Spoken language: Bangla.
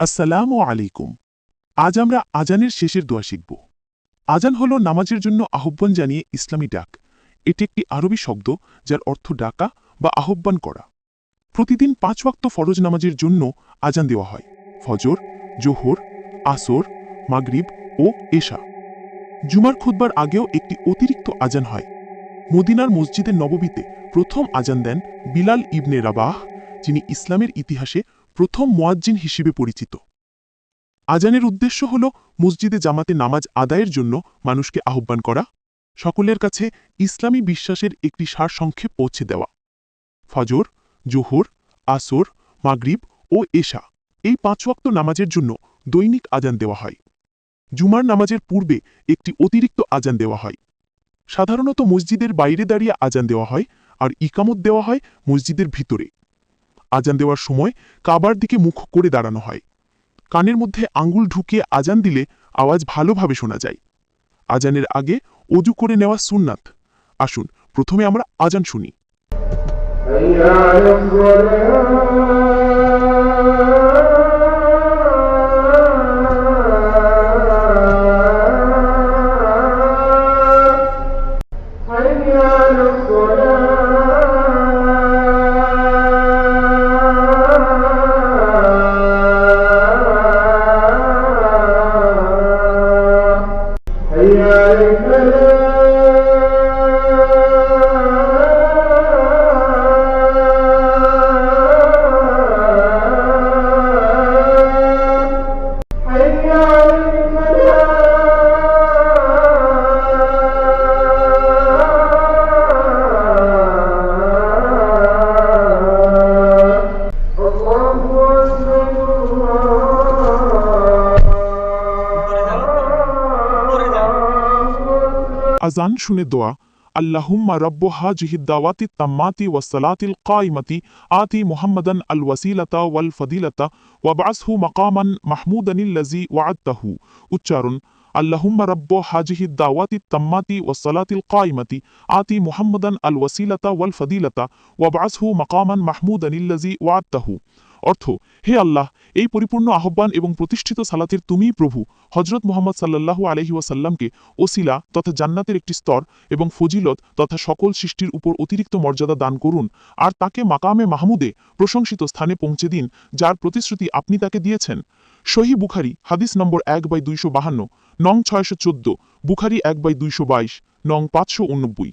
আসসালামু আলাইকুম। আজ আমরা আজানের শেষের দোয়া শিখব। আজান হল নামাজের জন্য আহ্বান জানিয়ে ইসলামী ডাক। এটি একটি আরবি শব্দ যার অর্থ ডাকা বা আহ্বান করা। প্রতিদিন পাঁচ ওয়াক্ত ফরজ নামাজের জন্য আজান দেওয়া হয়। ফজর, জোহর, আসর, মাগরিব ও এশা। জুমার খুতবার আগেও একটি অতিরিক্ত আজান হয়। মদিনার মসজিদের নববীতে প্রথম আজান দেন বিলাল ইবনে রাবাহ, যিনি ইসলামের ইতিহাসে প্রথম মোয়াজ্জিন হিসেবে পরিচিত। আজানের উদ্দেশ্য হল মসজিদে জামাতে নামাজ আদায়ের জন্য মানুষকে আহ্বান করা, সকলের কাছে ইসলামী বিশ্বাসের একটি সারসংক্ষেপ পৌঁছে দেওয়া। ফজর, জোহর, আসর, মাগরিব ও এশা এই পাঁচ ওয়াক্ত নামাজের জন্য দৈনিক আজান দেওয়া হয়। জুমার নামাজের পূর্বে একটি অতিরিক্ত আজান দেওয়া হয়। সাধারণত মসজিদের বাইরে দাঁড়িয়ে আজান দেওয়া হয় আর ইকামত দেওয়া হয় মসজিদের ভিতরে। আজান দেওয়ার সময় কাবার দিকে মুখ করে দাঁড়ানো হয়। কানের মধ্যে আঙ্গুল ঢুকে আজান দিলে আওয়াজ ভালোভাবে শোনা যায়। আজানের আগে অজু করে নেওয়া সুন্নাত। আসুন, প্রথমে আমরা আজান শুনি। আজান শুনে দোয়া আল্লাহুম্মা রব্ব হাজিহি দাওয়াতি তাম্মাতি ওয়াসসালাতিল কাইমাতি আতি মুহাম্মাদান আল ওয়াসিলাতা ওয়াল ফদিলাতা ওয়াবআসহু মাকামান মাহমুদানিল্লাজি ওয়াআদতাহু উচ্চারণ আল্লাহুম্মা রব্ব হাজিহি দাওয়াতি তাম্মাতি ওয়াসসালাতিল কাইমাতি আতি মুহাম্মাদান আল ওয়াসিলাতা ওয়াল ফদিলাতা ওয়াবআসহু মাকামান মাহমুদানিল্লাজি ওয়াআদতাহু অর্থ, হে আল্লাহ, এই পরিপূর্ণ আহ্বান এবং প্রতিষ্ঠিত সালাতের তুমিই প্রভু। হজরত মোহাম্মদ সাল্লাল্লাহু আলহি ওয়াসাল্লামকে ওসিলা তথা জান্নাতের একটি স্তর এবং ফজিলত তথা সকল সৃষ্টির উপর অতিরিক্ত মর্যাদা দান করুন আর তাকে মাকামে মাহমুদে প্রশংসিত স্থানে পৌঁছে দিন, যার প্রতিশ্রুতি আপনি তাকে দিয়েছেন। সহি বুখারি, হাদিস নম্বর এক বাই দুইশো বাহান্ন, নং ছয়শো চোদ্দ, বুখারি এক বাই দুইশো বাইশ, নং পাঁচশো উনব্বই।